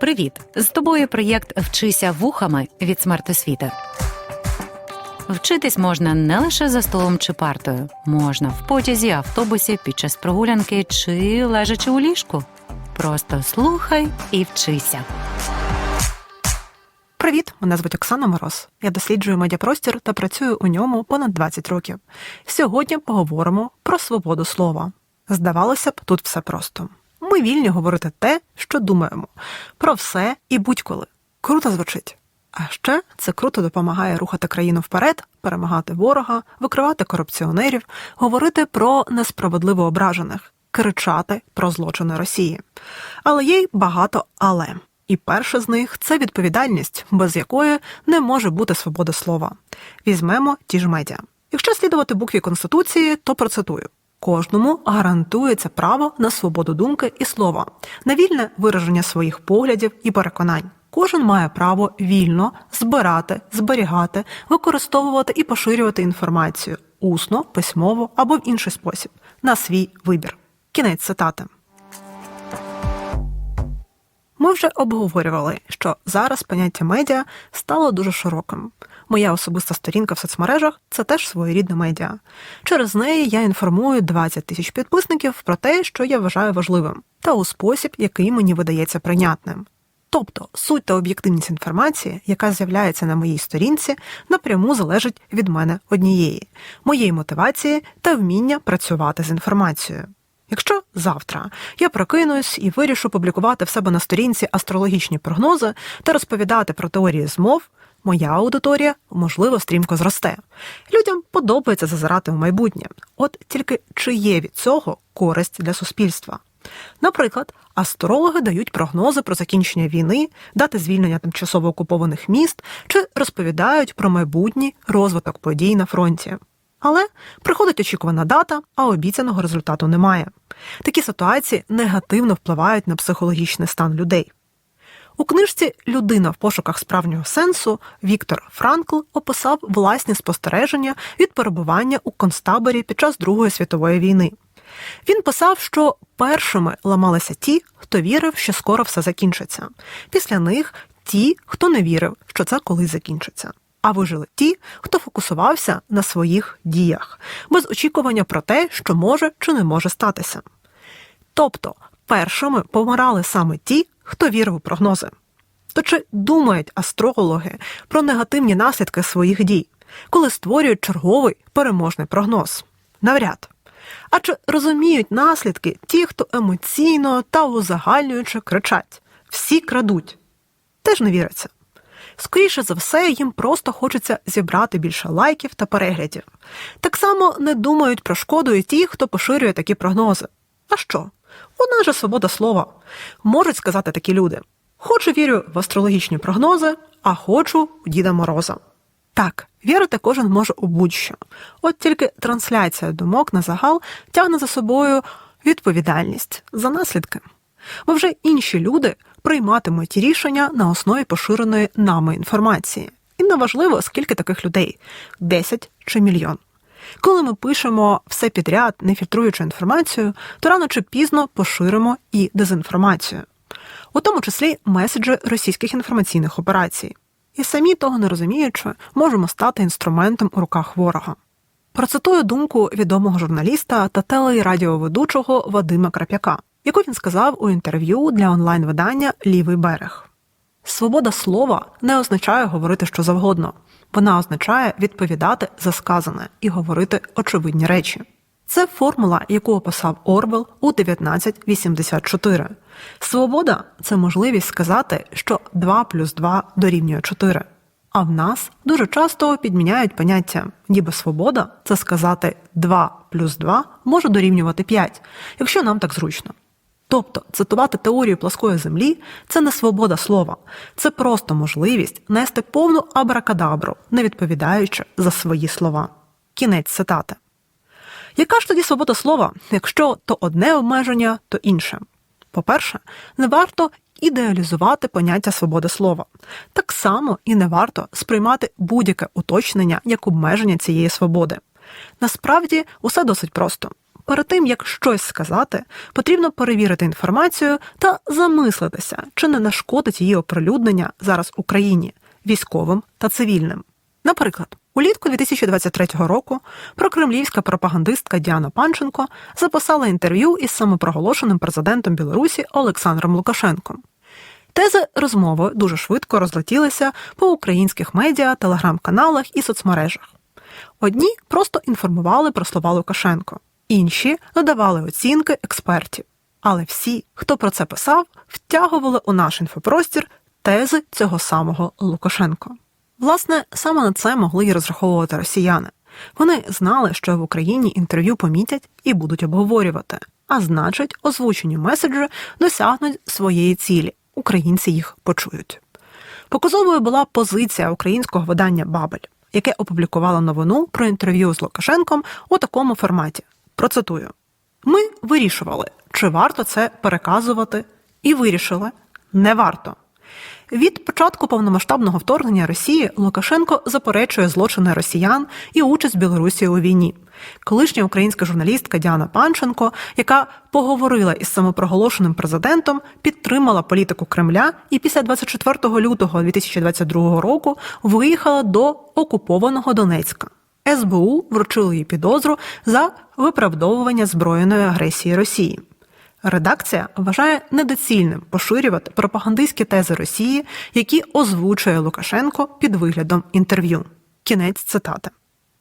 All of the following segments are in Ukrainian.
Привіт! З тобою проєкт Вчися вухами від смертосвіти. Вчитись можна не лише за столом чи партою, можна в потязі, автобусі, під час прогулянки чи лежачи у ліжку. Просто слухай і вчися. Привіт, мене звуть Оксана Мороз. Я досліджую медіапростір та працюю у ньому понад 20 років. Сьогодні поговоримо про свободу слова. Здавалося б, тут все просто. Ми вільні говорити те, що думаємо, про все і будь-коли. Круто звучить. А ще це круто допомагає рухати країну вперед, перемагати ворога, викривати корупціонерів, говорити про несправедливо ображених, кричати про злочини Росії. Але є й багато але. І перше з них це відповідальність, без якої не може бути свобода слова. Візьмемо ті ж медіа. Якщо слідувати букві Конституції, то процитую. Кожному гарантується право на свободу думки і слова, на вільне вираження своїх поглядів і переконань. Кожен має право вільно збирати, зберігати, використовувати і поширювати інформацію усно, письмово або в інший спосіб на свій вибір. Кінець цитати. Ми вже обговорювали, що зараз поняття медіа стало дуже широким. Моя особиста сторінка в соцмережах це теж своєрідна медіа. Через неї я інформую 20 тисяч підписників про те, що я вважаю важливим, та у спосіб, який мені видається прийнятним. Тобто суть та об'єктивність інформації, яка з'являється на моїй сторінці, напряму залежить від мене однієї, моєї мотивації та вміння працювати з інформацією. Якщо завтра я прокинусь і вирішу публікувати в себе на сторінці астрологічні прогнози та розповідати про теорії змов, моя аудиторія можливо стрімко зросте. Людям подобається зазирати в майбутнє. От тільки чи є від цього користь для суспільства? Наприклад, астрологи дають прогнози про закінчення війни, дати звільнення тимчасово окупованих міст чи розповідають про майбутній розвиток подій на фронті. Але приходить очікувана дата, а обіцяного результату немає. Такі ситуації негативно впливають на психологічний стан людей. У книжці Людина в пошуках справжнього сенсу Віктор Франкл описав власні спостереження від перебування у концтаборі під час Другої світової війни. Він писав, що першими ламалися ті, хто вірив, що скоро все закінчиться. Після них ті, хто не вірив, що це колись закінчиться. А вижили ті, хто фокусувався на своїх діях, без очікування про те, що може чи не може статися. Тобто першими помирали саме ті, хто вірив у прогнози. То чи думають астрологи про негативні наслідки своїх дій, коли створюють черговий переможний прогноз? Навряд. А чи розуміють наслідки ті, хто емоційно та узагальнюючи кричать всі крадуть? Теж не віриться. Скоріше за все, їм просто хочеться зібрати більше лайків та переглядів. Так само не думають про шкоду і ті, хто поширює такі прогнози. А що? Вона же свобода слова. Можуть сказати такі люди: хочу вірю в астрологічні прогнози, а хочу у Діда Мороза. Так, вірити кожен може у будь-що. От тільки трансляція думок на загал тягне за собою відповідальність за наслідки. Бо вже інші люди прийматимуть рішення на основі поширеної нами інформації. І неважливо, скільки таких людей 10 чи мільйон. Коли ми пишемо все підряд, не фільтруючи інформацію, то рано чи пізно поширимо і дезінформацію, у тому числі меседжі російських інформаційних операцій. І самі того не розуміючи, можемо стати інструментом у руках ворога. Процитую думку відомого журналіста та теле- і радіоведучого Вадима Крап'яка, яку він сказав у інтерв'ю для онлайн-видання Лівий берег. Свобода слова не означає говорити що завгодно, вона означає відповідати за сказане і говорити очевидні речі. Це формула, яку описав Орвел у 1984. Свобода це можливість сказати, що 2 плюс 2 дорівнює 4. А в нас дуже часто підміняють поняття, ніби свобода це сказати 2 плюс 2 може дорівнювати 5, якщо нам так зручно. Тобто цитувати теорію плоскої землі це не свобода слова, це просто можливість нести повну абракадабру, не відповідаючи за свої слова. Кінець цитати. Яка ж тоді свобода слова, якщо то одне обмеження, то інше? По-перше, не варто ідеалізувати поняття свободи слова. Так само і не варто сприймати будь-яке уточнення як обмеження цієї свободи. Насправді усе досить просто. Перед тим як щось сказати, потрібно перевірити інформацію та замислитися, чи не нашкодить її оприлюднення зараз Україні військовим та цивільним. Наприклад, улітку 2023 року прокремлівська пропагандистка Діана Панченко записала інтерв'ю із самопроголошеним президентом Білорусі Олександром Лукашенком. Тези розмови дуже швидко розлетілися по українських медіа, телеграм-каналах і соцмережах. Одні просто інформували про слова Лукашенко, інші додавали оцінки експертів. Але всі, хто про це писав, втягували у наш інфопростір тези цього самого Лукашенко. Власне, саме на це могли й розраховувати росіяни. Вони знали, що в Україні інтерв'ю помітять і будуть обговорювати, а значить, озвучені меседжі досягнуть своєї цілі. Українці їх почують. Показовою була позиція українського видання Бабель, яке опублікувало новину про інтерв'ю з Лукашенком у такому форматі. Процитую: ми вирішували, чи варто це переказувати, і вирішили не варто. Від початку повномасштабного вторгнення Росії Лукашенко заперечує злочини росіян і участь Білорусі у війні. Колишня українська журналістка Діана Панченко, яка поговорила із самопроголошеним президентом, підтримала політику Кремля і після 24 лютого 2022 року виїхала до окупованого Донецька. СБУ вручили їй підозру за виправдовування збройної агресії Росії. Редакція вважає недоцільним поширювати пропагандистські тези Росії, які озвучує Лукашенко під виглядом інтерв'ю. Кінець цитати.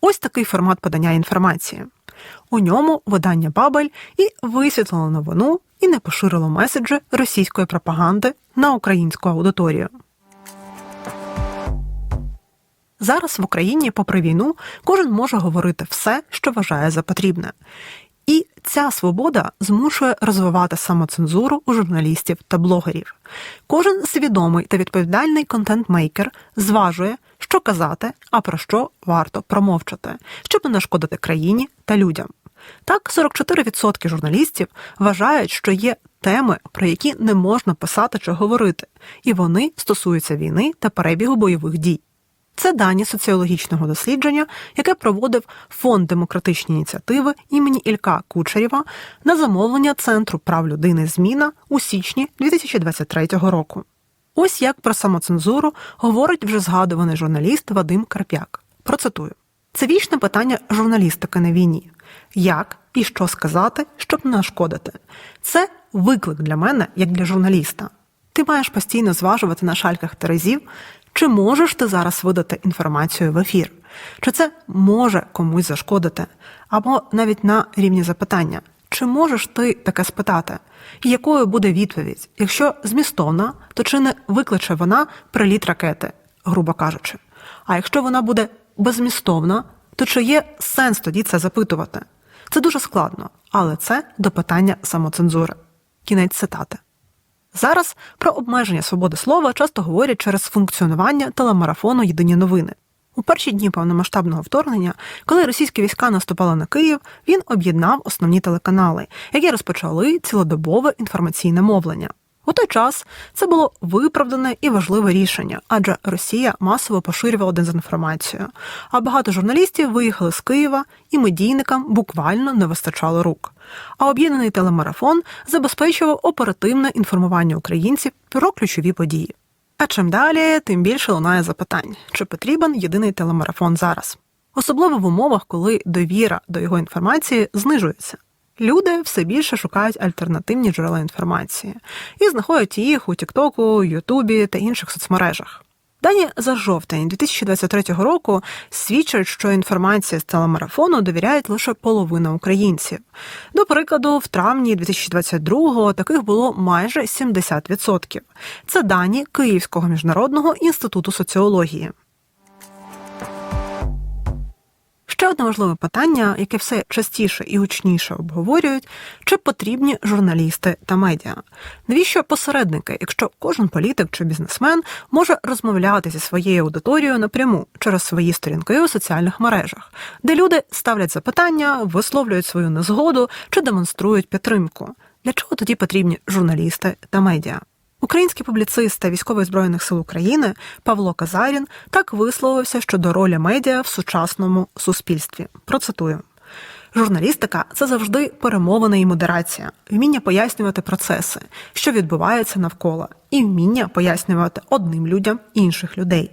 Ось такий формат подання інформації. У ньому видання Бабель і висвітлило новину і не поширило меседжі російської пропаганди на українську аудиторію. Зараз в Україні, попри війну, кожен може говорити все, що вважає за потрібне. І ця свобода змушує розвивати самоцензуру у журналістів та блогерів. Кожен свідомий та відповідальний контент-мейкер зважує, що казати, а про що варто промовчати, щоб не нашкодити країні та людям. Так, 44% журналістів вважають, що є теми, про які не можна писати чи говорити, і вони стосуються війни та перебігу бойових дій. Це дані соціологічного дослідження, яке проводив Фонд демократичні ініціативи імені Ілька Кучерєва на замовлення Центру прав людини Зміна у січні 2023 року. Ось як про самоцензуру говорить вже згадуваний журналіст Вадим Карп'як. Процитую: це вічне питання журналістики на війні. Як і що сказати, щоб не нашкодити? Це виклик для мене, як для журналіста. Ти маєш постійно зважувати на шальках терезів, чи можеш ти зараз видати інформацію в ефір? Чи це може комусь зашкодити? Або навіть на рівні запитання, чи можеш ти таке спитати? І якою буде відповідь? Якщо змістовна, то чи не викличе вона приліт ракети, грубо кажучи? А якщо вона буде беззмістовна, то чи є сенс тоді це запитувати? Це дуже складно, але це до питання самоцензури. Кінець цитати. Зараз про обмеження свободи слова часто говорять через функціонування телемарафону Єдині новини. У перші дні повномасштабного вторгнення, коли російські війська наступали на Київ, він об'єднав основні телеканали, які розпочали цілодобове інформаційне мовлення. У той час це було виправдане і важливе рішення, адже Росія масово поширювала дезінформацію, а багато журналістів виїхали з Києва, і медійникам буквально не вистачало рук. А об'єднаний телемарафон забезпечував оперативне інформування українців про ключові події. А чим далі, тим більше лунає запитань, чи потрібен єдиний телемарафон зараз, особливо в умовах, коли довіра до його інформації знижується. Люди все більше шукають альтернативні джерела інформації і знаходять їх у Тіктоку, Ютубі та інших соцмережах. Дані за жовтень 2023 року свідчать, що інформація з телемарафону довіряють лише половина українців. До прикладу, в травні 2022-го таких було майже 70%. Це дані Київського міжнародного інституту соціології. Ще одне важливе питання, яке все частіше і гучніше обговорюють, чи потрібні журналісти та медіа. Навіщо посередники, якщо кожен політик чи бізнесмен може розмовляти зі своєю аудиторією напряму через свої сторінки у соціальних мережах, де люди ставлять запитання, висловлюють свою незгоду чи демонструють підтримку? Для чого тоді потрібні журналісти та медіа? Український публіцист та військовий збройних сил України Павло Казарін так висловився щодо ролі медіа в сучасному суспільстві. Процитую. Журналістика це завжди перемовина і модерація, вміння пояснювати процеси, що відбуваються навколо, і вміння пояснювати одним людям інших людей.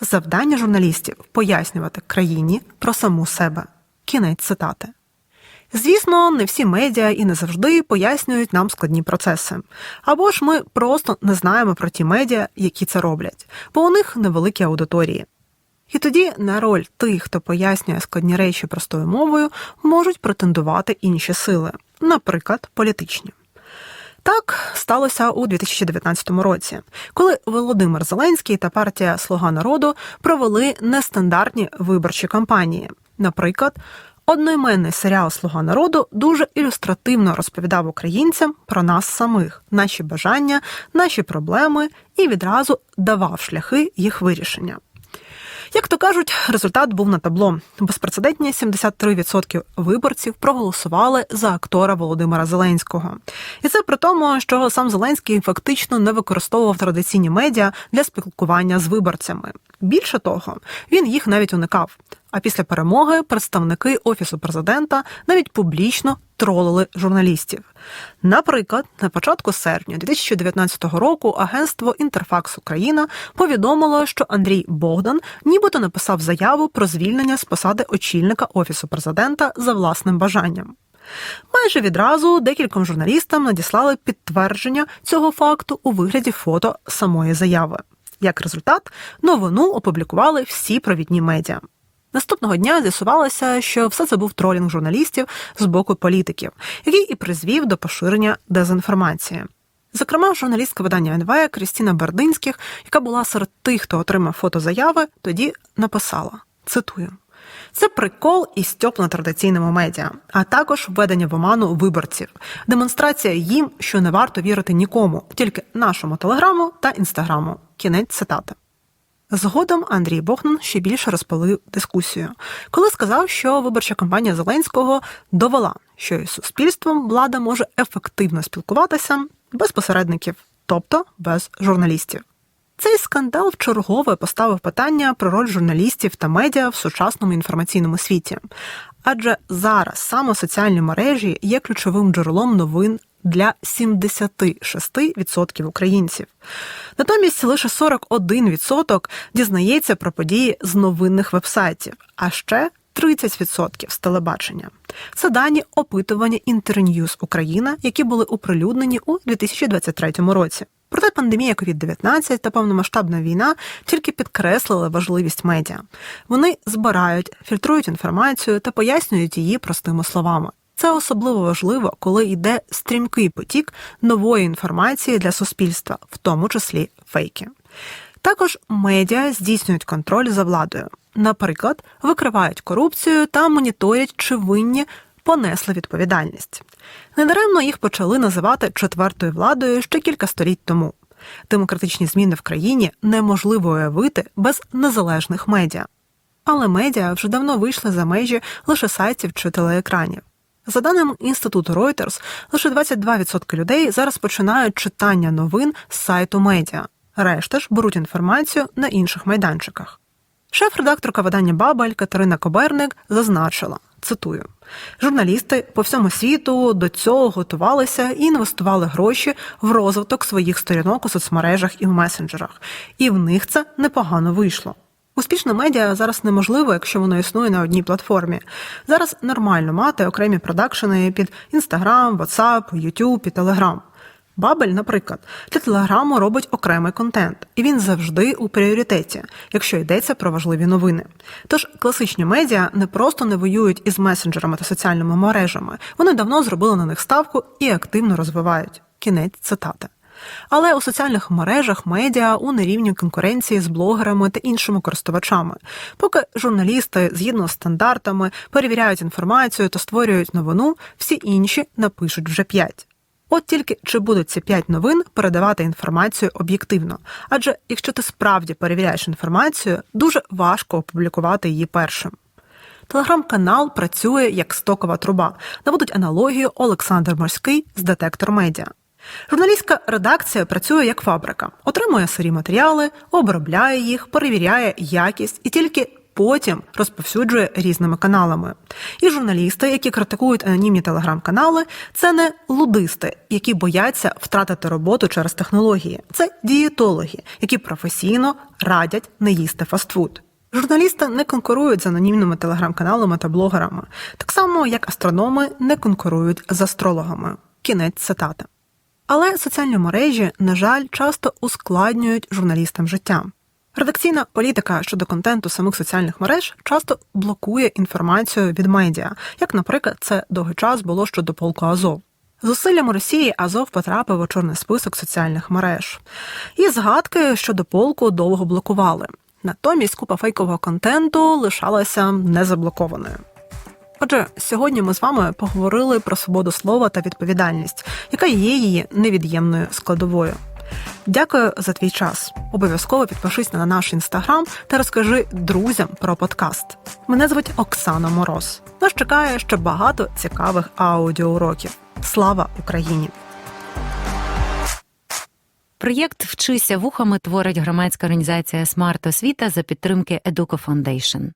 Завдання журналістів пояснювати країні про саму себе. Кінець цитати. Звісно, не всі медіа і не завжди пояснюють нам складні процеси. Або ж ми просто не знаємо про ті медіа, які це роблять, бо у них невеликі аудиторії. І тоді на роль тих, хто пояснює складні речі простою мовою, можуть претендувати інші сили, наприклад, політичні. Так сталося у 2019 році, коли Володимир Зеленський та партія Слуга народу провели нестандартні виборчі кампанії. Наприклад, одноіменний серіал Слуга народу дуже ілюстративно розповідав українцям про нас самих, наші бажання, наші проблеми і відразу давав шляхи їх вирішення. Як то кажуть, результат був на табло. Безпрецедентні 73% виборців проголосували за актора Володимира Зеленського. І це при тому, що сам Зеленський фактично не використовував традиційні медіа для спілкування з виборцями. Більше того, він їх навіть уникав. А після перемоги представники офісу президента навіть публічно тролили журналістів. Наприклад, на початку серпня 2019 року агентство Інтерфакс Україна повідомило, що Андрій Богдан нібито написав заяву про звільнення з посади очільника офісу президента за власним бажанням. Майже відразу декільком журналістам надіслали підтвердження цього факту у вигляді фото самої заяви. Як результат, новину опублікували всі провідні медіа. Наступного дня з'ясувалося, що все це був тролінг журналістів з боку політиків, який і призвів до поширення дезінформації. Зокрема, журналістка видання НВ Крістіна Бердинських, яка була серед тих, хто отримав фото заяви, тоді написала: цитую. Це прикол і стьоп на традиційному медіа, а також введення в оману виборців, демонстрація їм, що не варто вірити нікому, тільки нашому телеграму та інстаграму. Кінець цитати. Згодом Андрій Богдан ще більше розпалив дискусію, коли сказав, що виборча кампанія Зеленського довела, що із суспільством влада може ефективно спілкуватися без посередників, тобто без журналістів. Цей скандал вчергове поставив питання про роль журналістів та медіа в сучасному інформаційному світі. Адже зараз саме соціальні мережі є ключовим джерелом новин для 76% українців. Натомість лише 41% дізнається про події з новинних вебсайтів, а ще 30% з телебачення. Це дані опитування Інтерньюз Україна, які були оприлюднені у 2023 році. Проте пандемія COVID-19 та повномасштабна війна тільки підкреслили важливість медіа. Вони збирають, фільтрують інформацію та пояснюють її простими словами. Це особливо важливо, коли йде стрімкий потік нової інформації для суспільства, в тому числі фейки. Також медіа здійснюють контроль за владою. Наприклад, викривають корупцію та моніторять, чи винні понесли відповідальність. Недаремно їх почали називати четвертою владою ще кілька століть тому. Демократичні зміни в країні неможливо уявити без незалежних медіа. Але медіа вже давно вийшли за межі лише сайтів чи телеекранів. За даними інституту Reuters, лише 22% людей зараз починають читання новин з сайту медіа. Решта ж беруть інформацію на інших майданчиках. Шеф-редакторка видання Бабель Катерина Коберник зазначила: цитую: журналісти по всьому світу до цього готувалися і інвестували гроші в розвиток своїх сторінок у соцмережах і в месенджерах, і в них це непогано вийшло. Успішне медіа зараз неможливо, якщо воно існує на одній платформі. Зараз нормально мати окремі продакшени під Instagram, WhatsApp, YouTube і Telegram. Бабель, наприклад, для телеграму робить окремий контент, і він завжди у пріоритеті, якщо йдеться про важливі новини. Тож класичні медіа не просто не воюють із месенджерами та соціальними мережами, вони давно зробили на них ставку і активно розвивають. Кінець цитати. Але у соціальних мережах медіа у нерівній конкуренції з блогерами та іншими користувачами, поки журналісти згідно з стандартами перевіряють інформацію та створюють новину, всі інші напишуть вже п'ять. От тільки чи будуть ці п'ять новин передавати інформацію об'єктивно? Адже якщо ти справді перевіряєш інформацію, дуже важко опублікувати її першим. Телеграм-канал працює як стокова труба. Наводить аналогію Олександр Морський з детектор медіа. Журналістська редакція працює як фабрика, отримує сирі матеріали, обробляє їх, перевіряє якість і тільки потім розповсюджує різними каналами. І журналісти, які критикують анонімні телеграм-канали, це не лудисти, які бояться втратити роботу через технології. Це дієтологи, які професійно радять не їсти фастфуд. Журналісти не конкурують з анонімними телеграм-каналами та блогерами, так само як астрономи не конкурують з астрологами. Кінець цитати. Але соціальні мережі, на жаль, часто ускладнюють журналістам життя. Редакційна політика щодо контенту самих соціальних мереж часто блокує інформацію від медіа, як, наприклад, це довгий час було щодо полку Азов. Зусиллями Росії Азов потрапив у чорний список соціальних мереж. І згадки щодо полку довго блокували. Натомість купа фейкового контенту лишалася незаблокованою. Отже, сьогодні ми з вами поговорили про свободу слова та відповідальність, яка є її невід'ємною складовою. Дякую за твій час. Обов'язково підпишись на наш інстаграм та розкажи друзям про подкаст. Мене звуть Оксана Мороз. Нас чекає ще багато цікавих аудіоуроків. Слава Україні! Проєкт Вчися вухами творить громадська організація Смарт Освіта за підтримки Educo Foundation.